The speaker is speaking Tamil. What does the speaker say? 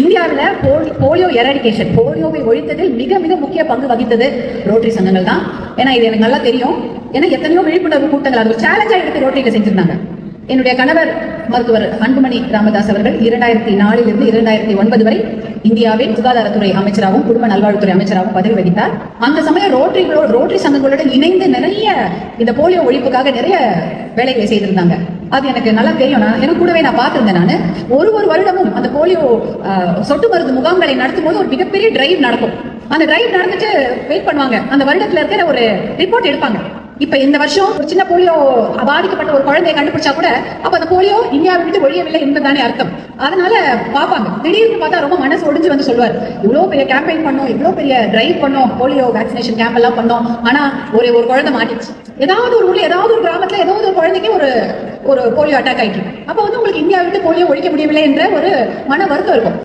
இந்தியாவில் போலியோ எராடிகேஷன் போலியோவை ஒழித்ததில் மிக மிக முக்கிய பங்கு வகித்தது ரோட்டரி சங்கங்கள் தான். ஏன்னா இது எனக்கு நல்லா தெரியும். ஏன்னா எத்தனையோ விழிப்புணர்வு கூட்டங்கள் அது ஒரு சேலஞ்சாக எடுத்து ரோட்டரியில் செஞ்சிருந்தாங்க. என்னுடைய கணவர் மருத்துவர் அன்புமணி ராமதாஸ் அவர்கள் இரண்டாயிரத்தி நாலிலிருந்து இரண்டாயிரத்தி ஒன்பது வரை இந்தியாவின் சுகாதாரத்துறை அமைச்சராகவும் குடும்ப நல்வாழ்வுத்துறை அமைச்சராகவும் பதவி வகித்தார். அந்த சமயம் ரோட்டரிகளோட ரோட்டரி சங்கங்களுடன் இணைந்து நிறைய இந்த போலியோ ஒழிப்புக்காக நிறைய வேலைகளை செய்திருந்தாங்க. அது எனக்கு நல்லா தெரியும். நான் எனக்கு கூடவே நான் பார்த்துருந்தேன் நான். ஒரு ஒரு வருடமும் அந்த போலியோ சொட்டு மருந்து முகாம்களை நடத்தும் போது ஒரு மிகப்பெரிய டிரைவ் நடக்கும். அந்த டிரைவ் நடந்துட்டு வெயிட் பண்ணுவாங்க. அந்த வருடத்துல இருக்கிற ஒரு ரிப்போர்ட் எடுப்பாங்க. இப்ப இந்த வருஷம் ஒரு சின்ன போலியோ பாதிக்கப்பட்ட ஒரு குழந்தையை கண்டுபிடிச்சா கூட அப்ப அந்த போலியோ இந்தியாவை விட்டு ஒழியவில்லை என்பதுதானே அர்த்தம். அதனால பார்ப்பாங்க. திடீர்னு பார்த்தா ரொம்ப மனசு ஒடிஞ்சு வந்து சொல்லுவார். இவ்வளவு பெரிய கேம்பெயின் பண்ணோம் இவ்வளவு பெரிய டிரைவ் பண்ணோம் போலியோ வேக்சினேஷன் கேம்ப் எல்லாம் பண்ணோம். ஆனா ஒரு ஒரு குழந்தை மாட்டிச்சு. ஏதாவது ஒரு ஊர்ல ஏதாவது ஒரு கிராமத்துல ஏதாவது ஒரு குழந்தைக்கு ஒரு ஒரு போலியோ அட்டாக் ஆகிட்டு அப்போ வந்து உங்களுக்கு இந்தியா விட்டு போலியோ ஒழிக்க முடியவில்லை என்ற ஒரு மன வருத்தம் இருக்கும்.